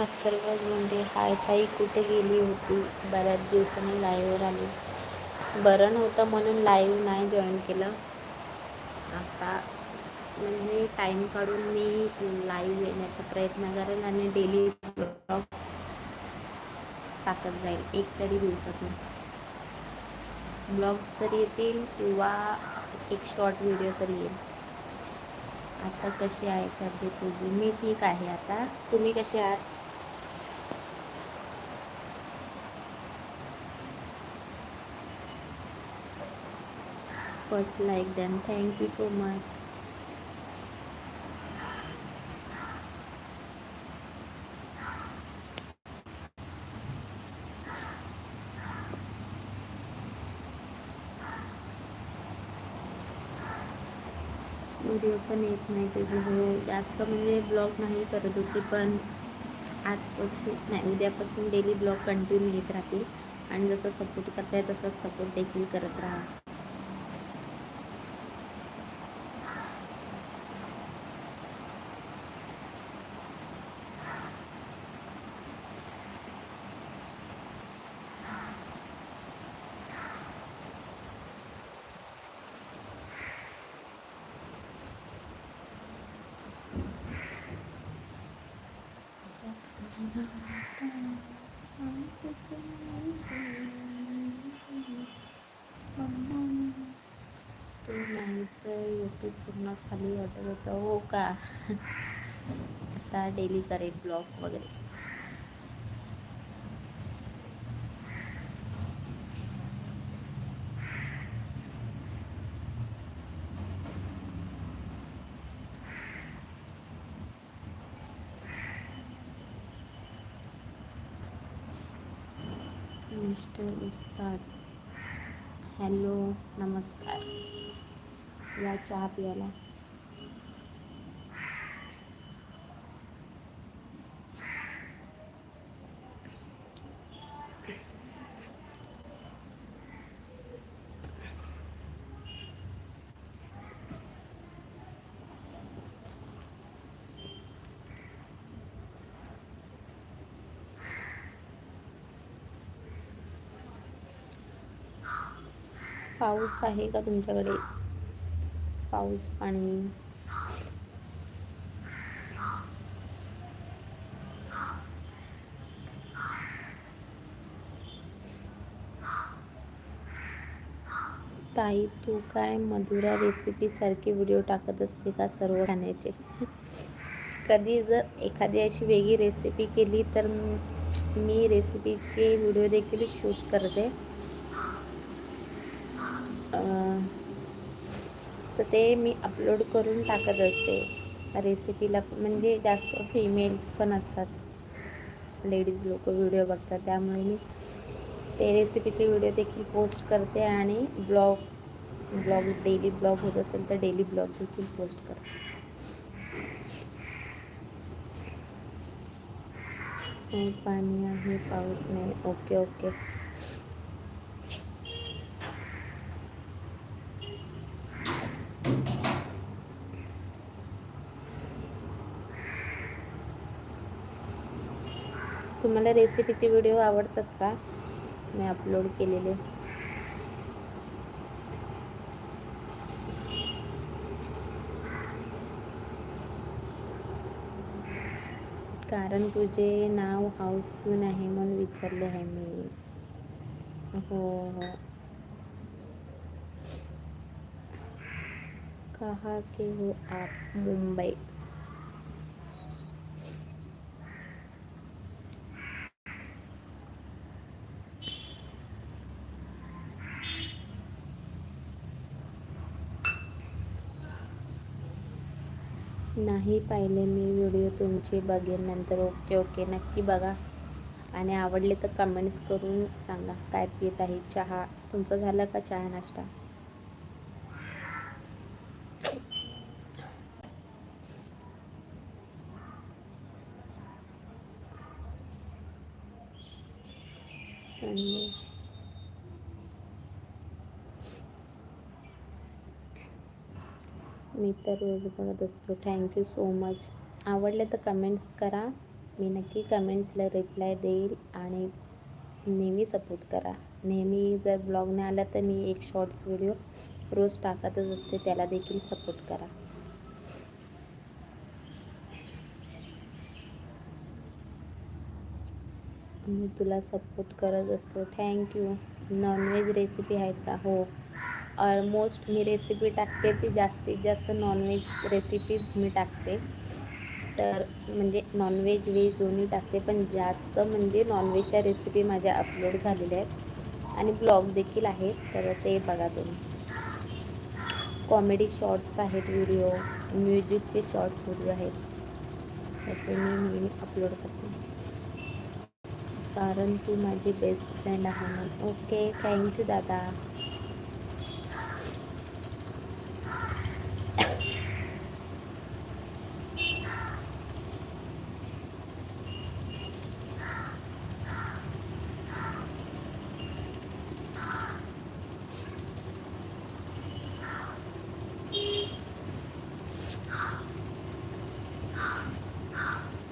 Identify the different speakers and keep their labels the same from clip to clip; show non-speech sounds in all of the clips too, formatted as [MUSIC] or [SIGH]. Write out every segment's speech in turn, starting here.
Speaker 1: अथर्वज म्हणजे हाय ताई कुठे गेली होती? बऱ्याच दिवसांनी लाईव्हवर आली. बरं नव्हतं म्हणून लाईव्ह नाही जॉईन केलं. आता म्हणजे टाईम काढून मी लाईव्ह येण्याचा प्रयत्न करेल आणि डेली ब्लॉग्स टाकत जाईल एक तरी दिवसातून. ब्लॉग तरी येतील किंवा एक शॉर्ट व्हिडिओ तरी येईल. आता कशी आहे तब्येत तुझी? मी ठीक आहे आता. तुम्ही कसे आहात? First like thank thank you so much video पण येत नाही ते हो जास्त म्हणजे ब्लॉग नाही करत होती पण आजपासून नाही उद्यापासून डेली ब्लॉग कंटिन्यू येत राहतील आणि जसं सपोर्ट करताय तसंच सपोर्ट देखील करत राहा तू नाही तर यूट्यूब पूर्ण खाली वाटत होतं. हो का? आता डेली करेल ब्लॉग वगैरे. मिस्टर उस्ताद. हॅलो नमस्कार. या चहा प्यायला पाऊस आहे का तुमच्याकडे? पाऊस पाणी. ताई तू काय मधुरा रेसिपीसारखे व्हिडिओ टाकत असते का सर्व खाण्याचे? कधी जर एखादी अशी वेगळी रेसिपी केली तर मी रेसिपीचे व्हिडिओ देखील शूट करते. तर ते मी अपलोड करून टाकत असते. रेसिपीला म्हणजे जास्त फिमेल्स पण असतात. लेडीज लोक व्हिडिओ बघतात त्यामुळे मी ते रेसिपीचे व्हिडिओ देखील पोस्ट करते आणि ब्लॉग ब्लॉग डेली ब्लॉग होत असेल तर डेली ब्लॉग देखील पोस्ट करते. पाणी आहे पाऊस नाही. ओके ओके तुम्हाला रेसिपीचे व्हिडिओ आवडतात का? मी अपलोड केलेले. कारण तुझे नाव हाऊस हाऊसफुल आहे म्हणून विचारले आहे मी. हो हो. कहा के हो आप मुंबई? नाही पाहिले मी व्हिडिओ तुमचे बघेन नंतर. ओके ओके नक्की बघा. आणि आवडले तर कमेंट्स करून सांगा. काय पित आहे? चहा. तुमचं झालं का चहा नाश्ता? संडे मी तर रोज बघत असतो. थँक्यू सो मच आवडले तर कमेंट्स करा. मी नक्की कमेंट्सला रिप्लाय देईल आणि नेहमी सपोर्ट करा. नेहमी जर ब्लॉग नाही आला तर मी एक शॉर्ट्स व्हिडिओ रोज टाकतच असते. त्याला देखील सपोर्ट करा. मी तुला सपोर्ट करत असतो. थँक्यू नॉनव्हेज रेसिपी आहेत का? हो. ऑलमोस्ट मी रेसिपी टाकते ती जास्तीत जास्त नॉनव्हेज रेसिपीज मी टाकते. तर म्हणजे नॉनव्हेज व्हेज दोन्ही टाकते पण जास्त म्हणजे नॉनव्हेजच्या रेसिपी माझ्या अपलोड झालेल्या आहेत. आणि ब्लॉग देखील आहेत तर ते बघा तुम्ही. कॉमेडी शॉर्ट्स आहेत व्हिडिओ म्युझिकचे शॉर्ट्स व्हिडिओ आहेत. असे मी नेहमी अपलोड करते. कारण ती माझी बेस्ट फ्रेंड आहे म्हणून. ओके थँक्यू दादा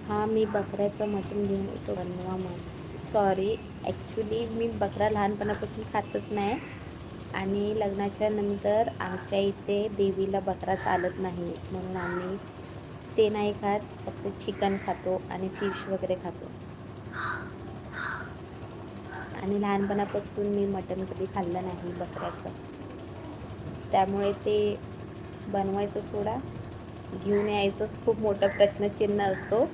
Speaker 1: हां मी बकऱ्याचं मटण घेऊन येतो. बनवा मग. सॉरी ॲक्च्युली मी बकरा लहानपणापासून खातच नाही. आणि लग्नाच्या नंतर आमच्या इथे देवीला बकरा चालत नाही. म्हणून आम्ही ते नाही खात फक्त चिकन खातो आणि फिश वगैरे खातो. आणि लहानपणापासून मी मटण कधी खाल्लं नाही बकऱ्याचं. त्यामुळे ते बनवायचं सोडा. घेऊन यायचंच खूप मोठं प्रश्नचिन्ह असतो.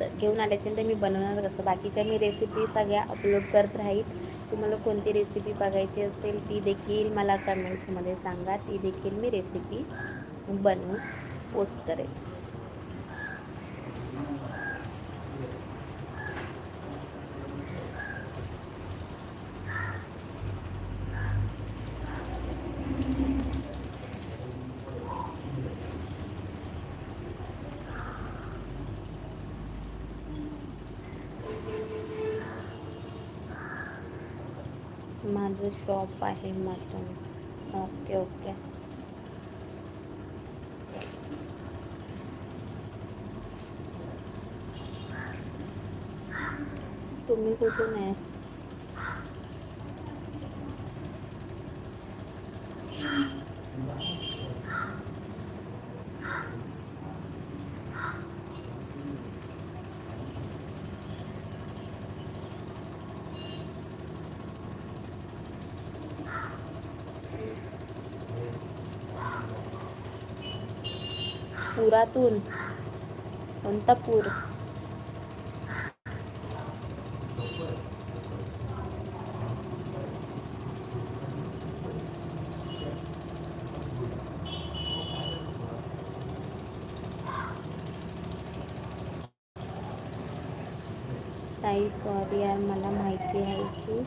Speaker 1: तर घेऊन आल्याच्यानंतर मी बनवणार कसं? बाकीच्या मी रेसिपी सगळ्या अपलोड करत राहील. तुम्हाला कोणती रेसिपी बघायची असेल ती देखील मला कमेंट्समध्ये सांगा. ती देखील मी रेसिपी बनवून पोस्ट करेल माझं शॉप आहे मटन ओके ओके तुम्ही कुठून आहे? पुरातून कोणता ताई सॉरी यार मला माहिती आहे की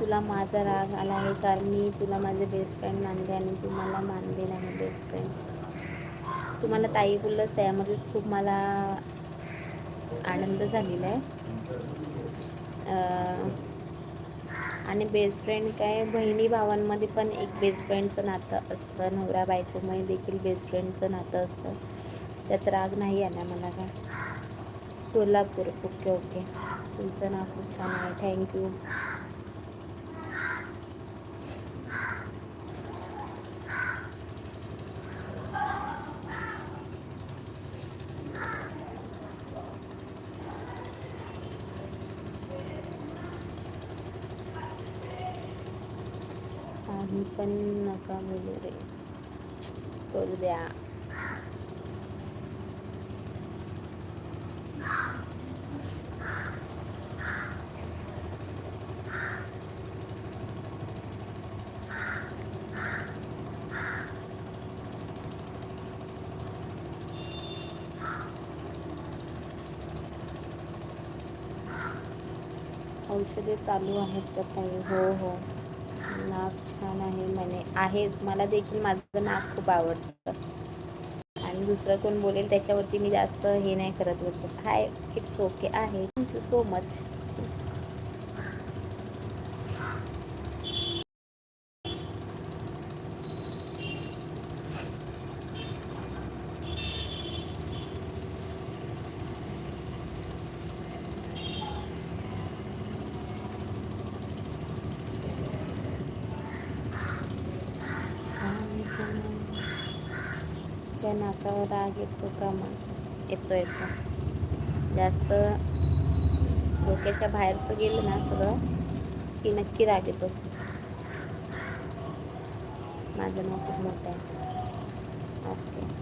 Speaker 1: तुला माझा राग आला आहे कारण मी तुला माझे बेस्ट फ्रेंड मानले आणि तू मला मानले नाही बेस्ट फ्रेंड तुम्हाला ताई बोललं त्यामध्येच खूप मला आनंद झालेला आहे. आणि बेस्ट फ्रेंड काय बहिणी भावांमध्ये पण एक बेस्ट फ्रेंडचं नातं असतं. नवरा बायकोमध्ये देखील बेस्ट फ्रेंडचं नातं असतं. त्यात राग नाही आला मला काय. Solapur okay okay. तुमचं नाव खूप छान आहे. थँक्यू काही पण नका बोलू रे. करू द्या. औषधे चालू आहेत का ताई? हो हो. नाक छान आहे म्हणे. आहेच. मला देखील माझं नाक खूप आवडतं. आणि दुसरं कोण बोलेल त्याच्यावरती मी जास्त हे नाही करत बसत. हाय इट्स ओके आहे. थँक्यू सो मच नाकावर राग येतो का मग येतो येतो. जास्त डोक्याच्या बाहेरचं गेलं ना सगळं की नक्की राग येतो. माझं नाव खूप मोठं आहे. ओके.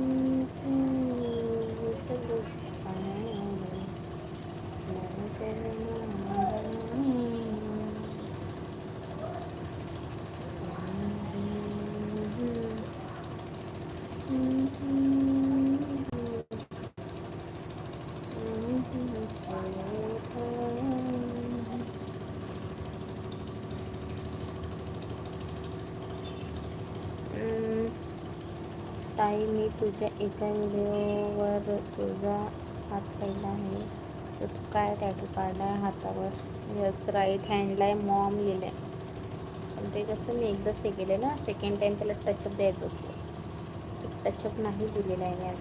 Speaker 1: ताई मी तुझ्या एका व्हिडिओवर तुझा हात पाहिला आहे. तर तू काय टॅटू काढला आहे हातावर? यस राईट हँडला आहे मॉम लिहिलं आहे पण ते कसं मी एकदाच हे केलं ना सेकंड टाईम त्याला टचअप द्यायचं असतो. टचअप नाही दिलेला आहे मी आज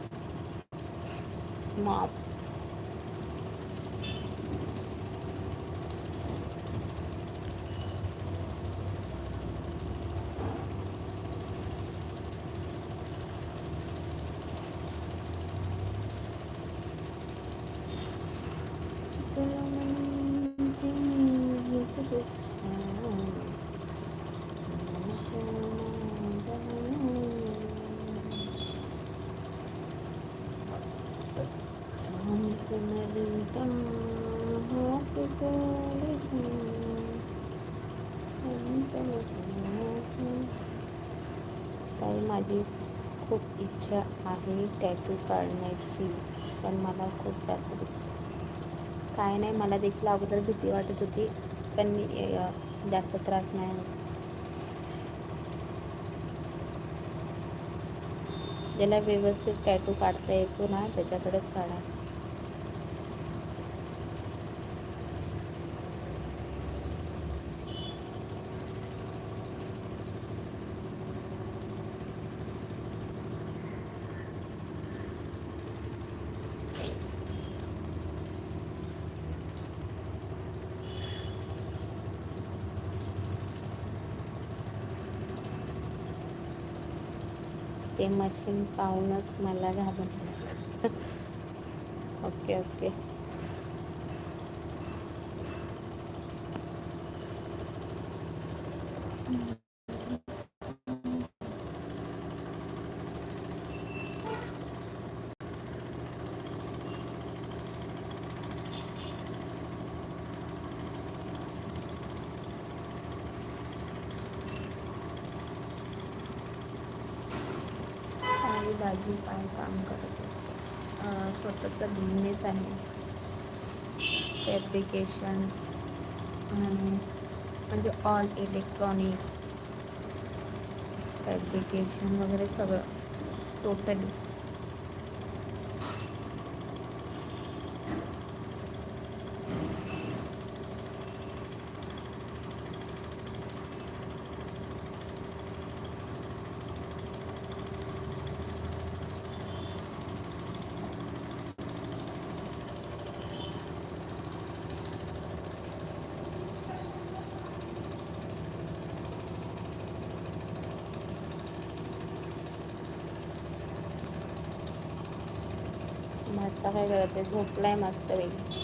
Speaker 1: मॉम माझी खूप इच्छा आहे टॅटू काढण्याची पण मला खूप जास्त काय नाही मला देखील अगोदर भीती वाटत होती पण मी जास्त त्रास नाही होत. ज्याला व्यवस्थित टॅटू काढता येतो ना त्याच्याकडेच काढा. ते मशीन पाहूनच मला घाबरायचं. [LAUGHS] ओके ओके काही बाजू काम करत असते. स्वतःचा बिझनेस आहे. फॅब्रिकेशन्स म्हणजे ऑल इलेक्ट्रॉनिक फॅब्रिकेशन वगैरे सगळं टोटली मग आता काय करत झोपलाय मस्त वेगळी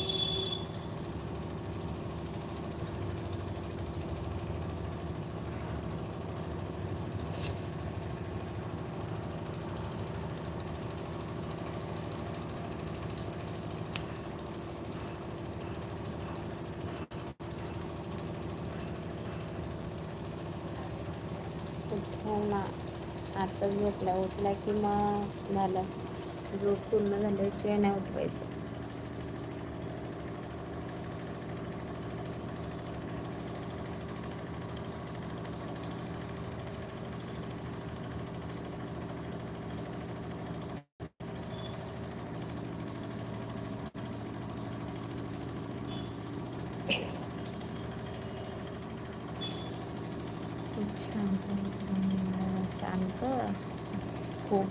Speaker 1: हो ना आता झोपला. उठला की मग झालं. झोप पूर्ण झाल्याशिवाय नाही उठवायचं खूप शांत शांत खूप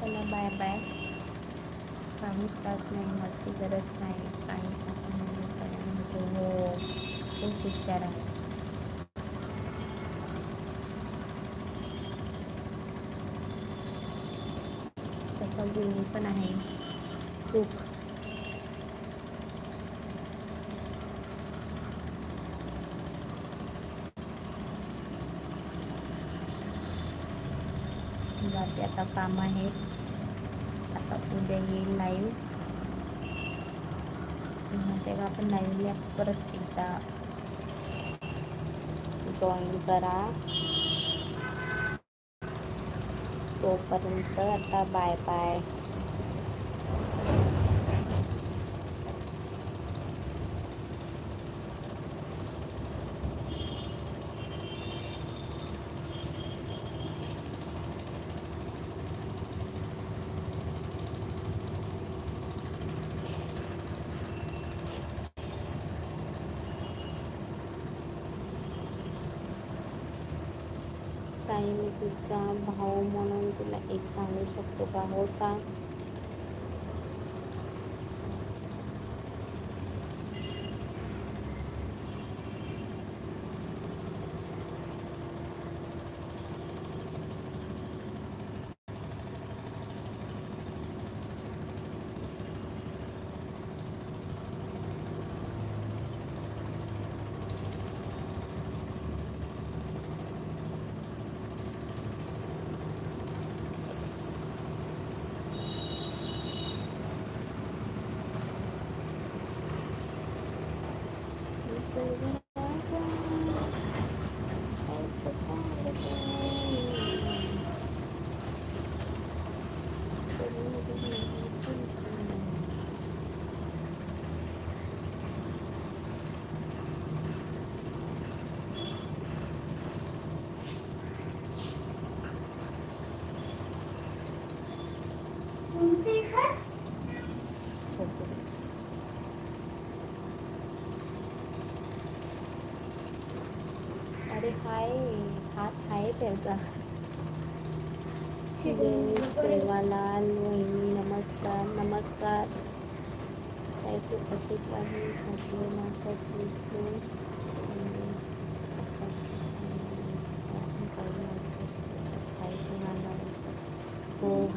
Speaker 1: चला बाय बाय काही त्रास नाही मस्ती करत नाही काही असं नाही सगळ्यांमध्ये हो खूप तसा आहे तसं पण आहे. खूप. जाते आता काम आहेत आता उद्या येईल लाईव्ह तेव्हा आपण लाईव्हला परत एकदा जॉईन करा. तोपर्यंत आता बाय बाय काही मी तुझा भाऊ म्हणून तुला एक सांगू शकतो का? हो सांग. अरे हाय हात आहे त्याचा. सेवालाल वहिनी नमस्कार नमस्कार. काय तू कशी काही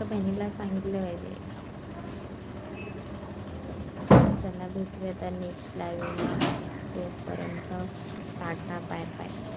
Speaker 1: असं बहिणीला सांगितलं पाहिजे चला भेटूया नेक्स्ट लाईव्ह तोपर्यंत टाटा बाय बाय